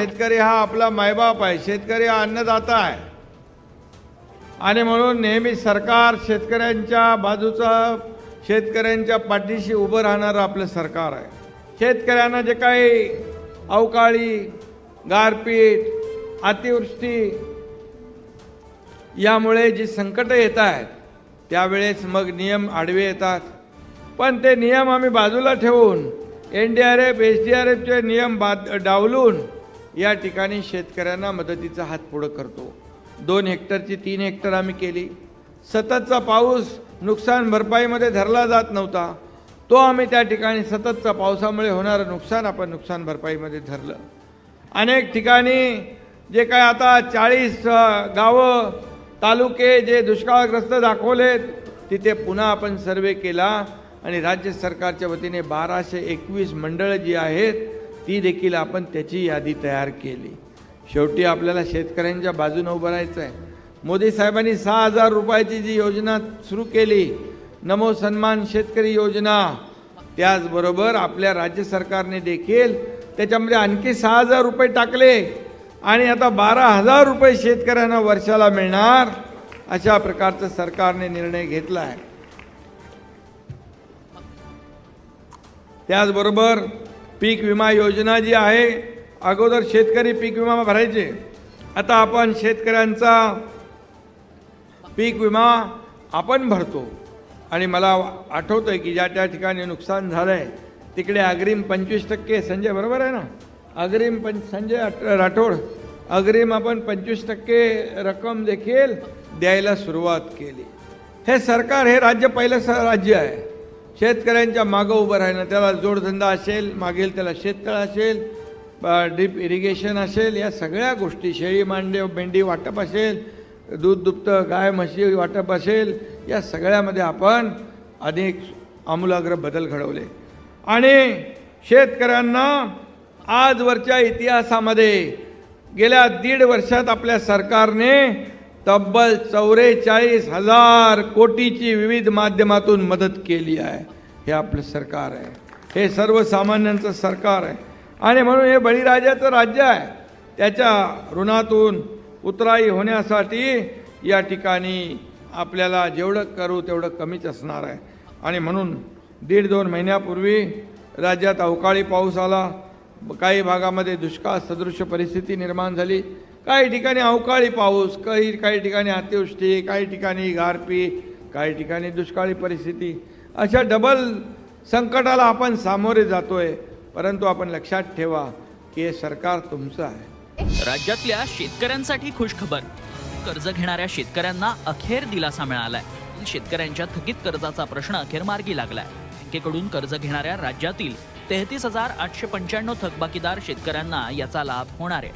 शेतकरी हा आपला मायबाप आहे. शेतकरी हा अन्नदाता आहे. आणि म्हणून नेहमी सरकार शेतकऱ्यांच्या बाजूचा शेतकऱ्यांच्या पाठीशी उभं राहणारं आपलं सरकार आहे. शेतकऱ्यांना जे काही अवकाळी गारपीट अतिवृष्टी यामुळे जी संकटं येत आहेत त्यावेळेस मग नियम आडवे येतात. पण ते नियम आम्ही बाजूला ठेवून N D R F S D R एफचे नियम बाद डावलून या ठिकाणी शेतकऱ्यांना मदतीचा हात पुढं करतो. दोन हेक्टरची तीन हेक्टर आम्ही केली. सततचा पाऊस नुकसान भरपाईमध्ये धरला जात नव्हता. तो आम्ही त्या ठिकाणी सततचा पावसामुळे होणारं नुकसान आपण नुकसान भरपाईमध्ये धरलं. अनेक ठिकाणी जे काय आता चाळीस गावं तालुके जे दुष्काळग्रस्त दाखवलेत तिथे पुन्हा आपण सर्वे केला आणि राज्य सरकारच्या वतीने बाराशे एकवीस मंडळं जी आहेत ती देखील आपण त्याची यादी तयार केली. शेवटी आपल्याला शेतकऱ्यांच्या बाजूने उभं राहायचं आहे मोदी साहेबांनी सहा हजार रुपयाची जी योजना सुरू केली नमो सन्मान शेतकरी योजना त्याचबरोबर आपल्या राज्य सरकारने देखील त्याच्यामध्ये आणखी सहा हजार रुपये टाकले आणि आता बारा हजार रुपये शेतकऱ्यांना वर्षाला मिळणार अशा प्रकारचं सरकारने निर्णय घेतला आहे त्याचबरोबर पीक विमा योजना जी आहे अगोदर शेतकरी पीक विमा भरायचे. आता आपण शेतकऱ्यांचा पीक विमा आपण भरतो. आणि मला आठवतं आहे की ज्या त्या ठिकाणी नुकसान झालं आहे तिकडे अग्रिम पंचवीस टक्के संजय बरोबर आहे ना? अग्रिम पं संजय राठोड अग्रिम आपण पंचवीस टक्के रक्कम देखील द्यायला सुरुवात केली. हे सरकार हे राज्य पहिलं स राज्य आहे. शेतकऱ्यांच्या मागं उभं राहणं त्याला जोडधंदा असेल मागेल त्याला शेततळ असेल ड्रीप इरिगेशन असेल या सगळ्या गोष्टी शेळी मांडे मेंढी वाटप असेल दूध दुभतं गाय म्हशी वाटप असेल या सगळ्यामध्ये आपण अनेक आमूलाग्र बदल घडवले. आणि शेतकऱ्यांना आजवरच्या इतिहासामध्ये गेल्या दीड वर्षात आपल्या सरकारने तब्बल चौवेचाळीस हजार कोटीची विविध माध्यमातून मदत केली आहे. हे आपलं सरकार आहे. हे सर्वसामान्यांचं सरकार आहे. आणि म्हणून हे बळीराजाचं राज्य आहे. त्याच्या ऋणातून उतराई होण्यासाठी या ठिकाणी आपल्याला जेवढं करू तेवढं कमीच असणार आहे. आणि म्हणून दीड दोन महिन्यापूर्वी राज्यात अवकाळी पाऊस आला. काही भागामध्ये दुष्काळ सदृश परिस्थिती निर्माण झाली. काही ठिकाणी अवकाळी पाऊस काही काही ठिकाणी अतिवृष्टी काही ठिकाणी गारपीट काही ठिकाणी दुष्काळी परिस्थिती. अशा डबल संकटाला आपण सामोरे जातोय. परंतु आपण लक्षात ठेवा की हे सरकार तुमचं आहे. राज्यातल्या शेतकऱ्यांसाठी खुश खबर कर्ज घेणाऱ्या शेतकऱ्यांना अखेर दिलासा मिळालाय. शेतकऱ्यांच्या थकीत कर्जाचा प्रश्न अखेर मार्गी लागलाय. बँकेकडून कर्ज घेणाऱ्या राज्यातील तेहतीस हजार आठशे पंच्याण्णव थकबाकीदार शेतकऱ्यांना याचा लाभ होणार आहे.